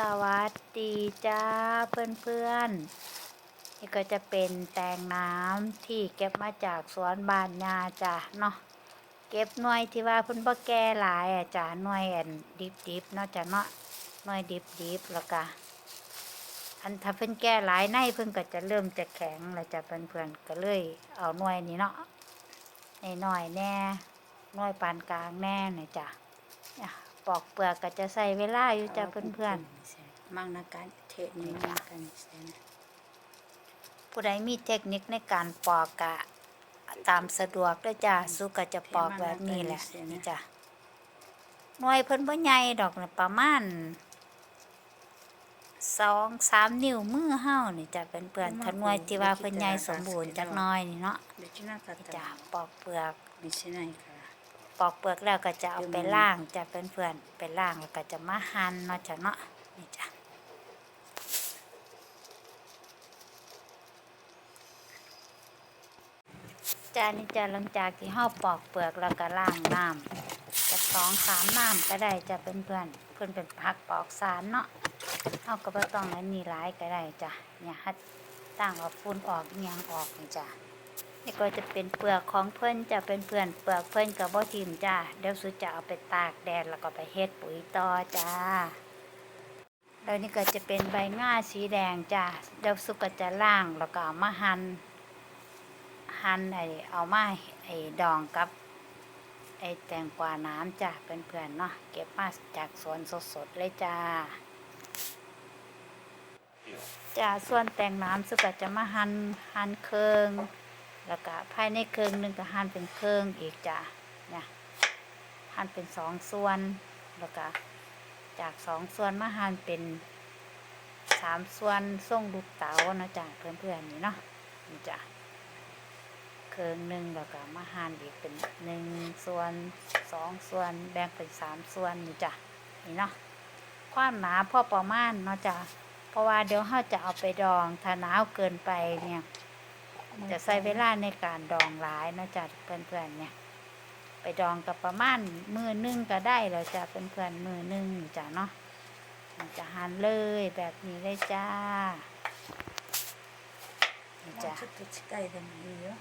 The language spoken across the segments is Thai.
สวัสดีจ้าเพื่อนๆ นี่ก็จะเป็นแตงน้ำที่เก็บมาจากสวนบ้านนาจ้ะเนาะเก็บหน่วยที่ว่าเพิ่นบ่แก่หลายอะจ้ะหน่วยอันดิบๆเนาะจ้ะเนาะหน่วยดิบๆแล้วก็อันถ้าเพิ่นแก่หลายในเพิ่นก็จะเริ่มจะแข็งแล้วจ้ะเพื่อนๆก็เลยเอาหน่วยนี้เนาะน้อยๆแน่หน่วยปานกลางแน่น่ะจ้ะ ปอกเปลือกก็จะใส่เวลาอยู่จ้ะเพื่อนๆมั่งนาการเทศนี้มั่งกันเซนผู้ใดมีเทคนิคในการปอกกะตามสะดวกเด้วยจ้าสุก็จะปอกแบบนี้แหละนี่จ้ะหน่วยเพิ่นบ่ใหญ่ดอกนะประมาณสองสามนิ้วมือเฮานี่จ้ะเป็นเพื่อนๆถ้าหน่วยที่ว่าเพิ่นใหญ่สมบูรณ์จักหน้อยนี่เนาะเดี๋ยวฉันน่าจะนี่จ้ะปอกเปลือกมีเช่นไรค่ะ ปอกเปลือกแล้วก็จะเอาไปล่างจ้ะเป็นเพื่อนๆไปล่างแล้วก็จะมาหั่นเนาะจ้ะเนาะนี่จ้ะจานนี้จะหลังจากที่เฮาปอกเปลือกแล้วก็ล้างน้ำจะสองสามน้ำก็ได้จะเป็นเพื่อนเพื่อนเป็นผักปอกสารเนาะเฮาก็บ่ต้องอันนี้หลายก็ได้จ้ะเนี่ยฮัดตั้งเอาฝุ่นออกอิหยังออกนี่จ้ะ นี่ก็จะเป็นเปลือกของเพิ่อนจะเป็นเพื่อนเปลือกเพิ่อนกับบ่ทิมจ้าเดี๋ยวสุจะเอาไปตากแดดแล้วก็ไปเฮ็ดปุ๋ยต่อจ้าแล้วนี่ก็จะเป็นใบง่าสีแดงจ้าเดี๋ยวสุก็จะล่างแล้วก็เอามาหั่นหั่นไอเอามาไอดองกับไอแตงกวาน้ำจ้ะเพื่อนๆเนาะเก็บมาจากสวนสดๆเลยจ้าจ้าส่วนแตงน้ำสุกจะมาหั่นหั่นเครือง แล้วก็ภายในเครื่องหนึงก็หั่นเป็นเครื่องอีกจ้ะเนี่ยหั่นเป็นสองส่วน แล้วก็จากสองส่วนมาหั่นเป็นสามส่วนส่งลูกเต๋านะจ้ะเพื่อนๆนี่เนาะนี่จ้ะเครื่องหนึ่งแล้วก็มาหั่นอีกเป็นหนึ่งส่วนสองส่วนแบ่งเป็นสามส่วนนี่จ้ะนี่เนาะความหนาพอประมาณเนาะจ้ะเพราะว่าเดี๋ยวเราจะเอาไปดองถ้าหนาวเกินไปเนี่ย จะใช้เวลาในการดองหลายเนาะจ้ะเพื่อนๆเนี่ย ไปดองกับประมาณมือหนึงก็ได้แล้วจ้ะเพื่อนๆมือหนึงนี่จ้ะเนาะนี่จะหั่นเลยแบบนี้เลยจ้านี่จะจ้ะชุดใกล้กันดีเยอะ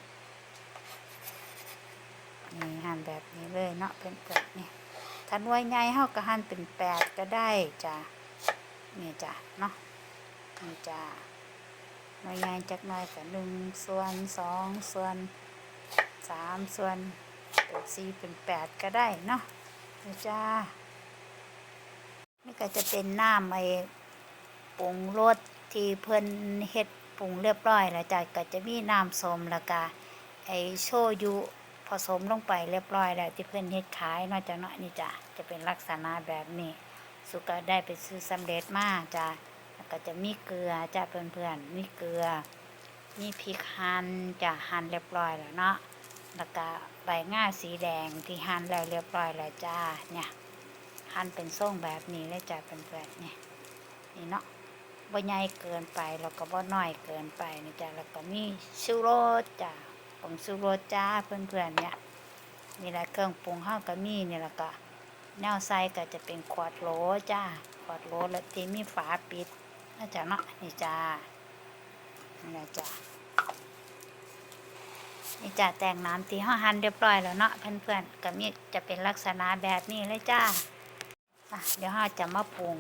นี่หั่นแบบนี้เลยเนาะเป็นแบบนี้ถ้าหน่วยใหญ่เฮาก็หั่นเป็นแปดก็ได้จ้ะนี่จ้ะเนาะนี่จ้ะ หน่วยใหญ่จักหน่อยก็หนึ่งส่วนสองส่วนสามส่วนเป็นสี่เป็นแปดก็ได้เนาะนี่จ้านี่ก็จะเป็นน้ำไอ้ปรุงรสที่เพิ่นเฮ็ดปรุงเรียบร้อยแล้วจ้ะก็จะมีน้ำส้มแล้วก็ไอ้โชยุผสมลงไปเรียบร้อยแล้วที่เพื่อนเฮ็ดขายนอกจากนาะนี่จ้ะจะเป็นลักษณะแบบนี้ สุก็ได้ไปซื้อสำเร็จมาจ้ะ ก็จะมีเกลือจ้ะเพื่อนๆมีเกลือ มีพริกหั่นจ้ะหั่นเรียบร้อยแล้วเนาะแล้วก็ใบง่าสีแดงที่หั่นแล้วเรียบร้อยแล้วจ้าเนี่ยหั่นเป็นทรงแบบนี้เลยจ้ะเพื่อนๆเนี่ยนี่เนาะบ่ใหญ่เกินไปแล้วก็บ่น้อยเกินไปนี่จ้ะแล้วก็มีชูโรสจ้ะผงชูโรสจ้าเพื่อนๆเนี่ยนี่แหละเครื่องปรุงห้าก็มีนี่แหละก็แนวไส้ก็จะเป็นขวดโหลจ้าขวดโหลแล้วที่มีฝาปิด น่าจะเนาะนี่จ้านี่แหละจ้านี่จ้าแต่งน้ำที่ห้าหั่นเรียบร้อยแล้วเนาะเพื่อนๆก็มีจะเป็นลักษณะแบบนี้เลยจ้าเดี๋ยวห้าจะมาปรุง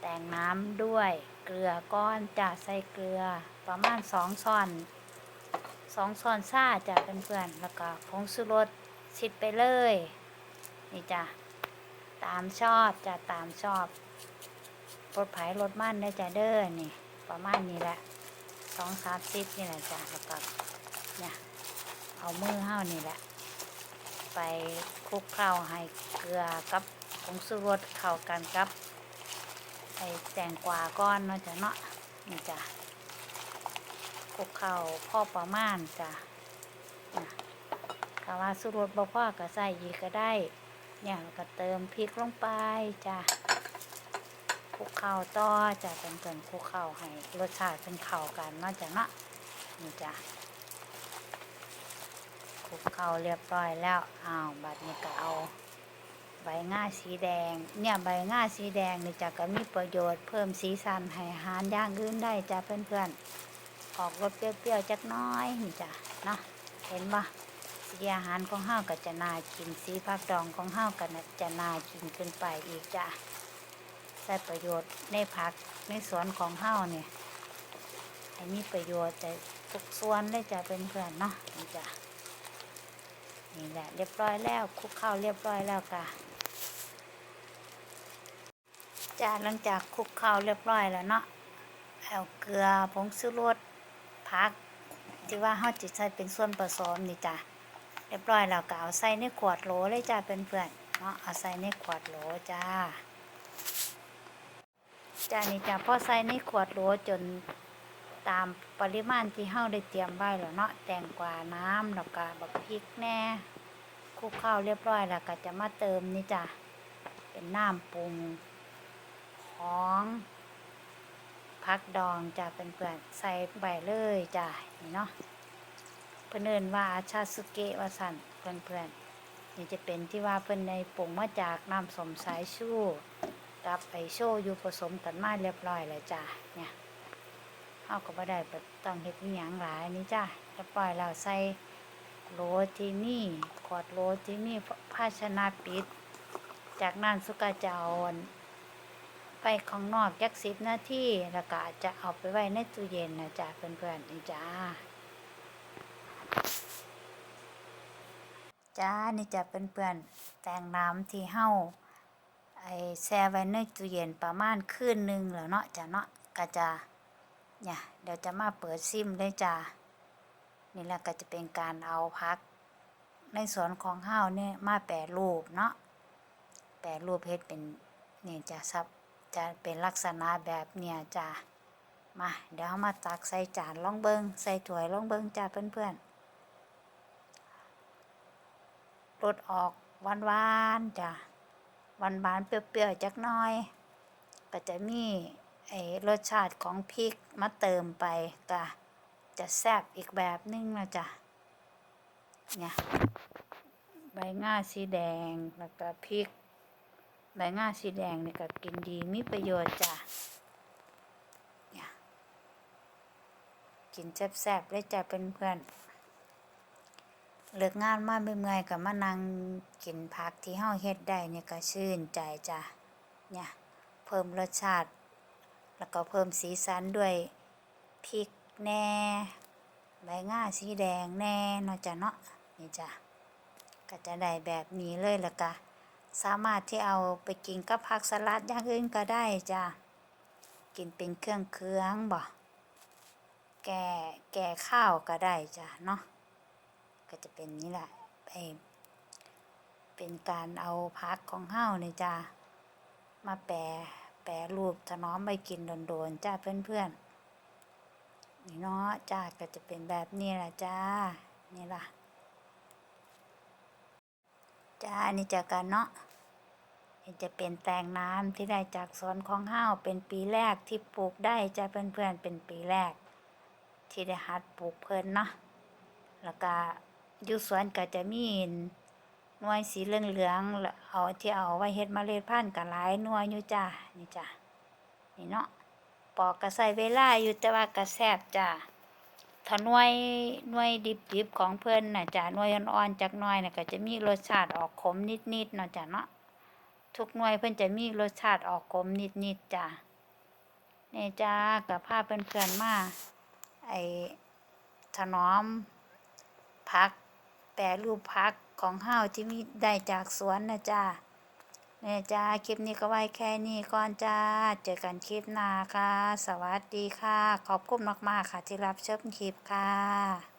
แต่งน้ำด้วยเกลือก้อนจ้าใส่เกลือประมาณสองช้อนสองช้อนซ่าจ้ะเพื่อนๆแล้วก็ผงชูรสชิดไปเลย นี่จ้ะตามชอบจ้ะตามชอบ รสไผ่รสมันได้จ้ะเด้อนี่ ประมาณนี้แหละสองสามสิบนี่แหละจ้ะแล้วก็เนี่ยเอามือเห้านี่แหละ ไปคลุกเคล้าให้เกลือกับผงชูรสเข้ากันกับไอ้แตงกวาก้อนเนาะจ้ะเนาะนี่จ้ะคลุกเข้าพ่อประมาณจ้ะนะกะว่าสุรสบ่พ่อก็ใส่ยีกก็ได้ เนี่ยก็เติมพริกลงไปจ้ะ ลุกข้าต่อจ้ะเป็นเกินคลุกข้าวให้รสชาติเป็นเข้ากันเนาจ้ะนะนี่จ้ะคลุกข้าวเรียบร้อยแล้วอ้าวบัดนี้ก็เอาใบง่าสีแดง เนี่ยใบง่าสีแดงนี่จะก็มีประโยชน์เพิ่มสีสันให้อาหารย่างอื่นได้จ้ะเพื่อนๆ ออกรสเปรี้ยวๆจักน้อยนี่จ้ะเนาะเห็นปะสีอาหารของเฮาก็จะน่ากินสีผักดองของเฮาก็น่าจะน่ากินขึ้นไปอีกจ้ะ ใช้ประโยชน์ในผักในสวนของเฮาเนี่ยให้มีประโยชน์แต่ทุกส่วนเลยจะเป็นเพื่อนเนาะนี่จ้ะนี่แหละเรียบร้อยแล้วคลุกข้าวเรียบร้อยแล้วค่ะจ้าหลังจากคลุกข้าวเรียบร้อยแล้วเนาะเอาเกลือผงชูรสผัก ที่ว่าเฮาจิตใส่เป็นส่วนผสมนี่จ้ะเรียบร้อยแล้วก็เอาใส่ในขวดโหลเลยจ้าเพื่อนเนาะเอาใส่ในขวดโหลจ้า จานี่จ้าพอใส่ในขวดโหลจนตามปริมาณที่เฮาได้เตรียมไว้แล้วเนาะแตงกวาน้ำแล้วก็บักพริกแน่คลุกข้าวเรียบร้อยแล้วก็จะมาเติมนี่จ้ะเป็นน้ำปรุงของพักดองจะเพื่อนๆใส่ใบเลยจ้ะนี่เนาะเพื่อนเอินว่าอาชาสุเกะวาสันเพื่อนๆนี่จะเป็นที่ว่าเพิ่อนในปรุงมาจากน้ำสมสายชู กับไอโชอยู่ผสมกันมาเรียบร้อยเลยจ้ะเนี่ยเฮาก็บ่ได้ต้องเฮ็ดอีหยังหลายนี่จ้ะเรียบร้อยแล้วใส่โหลที่มีขวดโหลที่มีภาชนะปิด จากนั้นสุกาจะเอาอันไปข้างนอกจักสิบนาทีแล้วก็จะเอาไปไว้ในตู้เย็นนะจ้ะเพื่อนๆนี่จ้าจ้านี่จะเพื่อนๆแตงน้ำที่เฮา ไอแช่ไว้ในตู้เย็นประมาณคืนหนึ่งแล้วเนาะจ้ะเนาะก็จะเนี่ยเดี๋ยวจะมาเปิดซิมเลยจ้านี่แหละก็จะเป็นการเอาพัก ในสวนของเฮาเนี่ยมาแปรรูปเนาะแปรรูปเฮ็ดเป็นนี่จะซับจะเป็นลักษณะแบบเนี่ยจ้ามาเดี๋ยวมาตักใส่จานล่องเบิงใส่ถ้วยล่องเบิงจ้าเพื่อนๆรสออกหวานๆจ้าหวานๆเปรี้ยวๆจักน้อย ก็จะมีไอรสชาติของพริกมาเติมไปก็จะแซ่บอีกแบบนึงนะจ๊ะเนี่ยใบง่าสีแดงแล้วก็พริก ใบง่าสีแดงเนี่ก็กินดีมีประโยชน์จ้ะเนี่ยกินแซ่บๆเลยจ้ะเพื่อนๆ เลิกงานมาเมื่อยๆก็มานั่งกินผักที่เฮาเฮ็ดได้เนี่ยก็ชื่นใจจ้ะเนี่ยเพิ่มรสชาติ แล้วก็เพิ่มสีสันด้วยพริกแหน่ใบง่าสีแดงแหน่เนาะจ้ะเนาะนี่จ้ะก็จะได้แบบนี้เลยล้วก็สามารถที่เอาไปกินกับผักสลัดอย่างอื่นก็ได้จ้ะกินเป็นเครื่องเครื่องบ่แก่แก่ข้าวก็ได้จ้ะเนาะ ก็จะเป็นนี้แหละไปเป็นการเอาพักของเฮาเนี่จ้ะมาแปรแปรรูปถนอมไปกินโดนๆจ้าเพื่อนๆนี่เนาะจ้าก็จะเป็นแบบนี้แหละจ้านี่ล่ะจ้านี่จากกันเนาะนี่จะเป็นแตงน้ำที่ได้จากสวนของห้าวเป็นปีแรกที่ปลูกได้จ้าเพื่อนๆเป็นปีแรก ที่ได้หัดปลูกเพิ่นเนาะแล้วก็ อยู่สวนก็จะมีหน่วยสีเหลืองๆแล้วเอาที่เอาไว้เฮ็ดเมล็ดพันธุ์ก็หลายหน่วยอยู่จ้านี่จ้านี่เนาะปอกก็ใส่เวลาอยู่แต่ว่าก็แซ่บจ้าถ้าหน่วยหน่วยดิบๆของเพิ่นน่ะจ้าหน่วยอ่อนๆจักหน่อยน่ะก็จะมีรสชาติออกขมนิดๆเนาะจ้าเนาะทุกหน่วยเพิ่นจะมีรสชาติออกขมนิดๆจ้านี่จ้ากับพาเพื่อนๆมาไอ้ถนอมผัก แปรรูปพักของเฮาที่มีได้จากสวนนะจ้าเนี่ยจ้าคลิปนี้ก็ไว้แค่นี้ก่อนจ้า เจอกันคลิปหน้าค่ะ สวัสดีค่ะ ขอบคุณมาก ๆ ค่ะที่รับชมคลิปค่ะ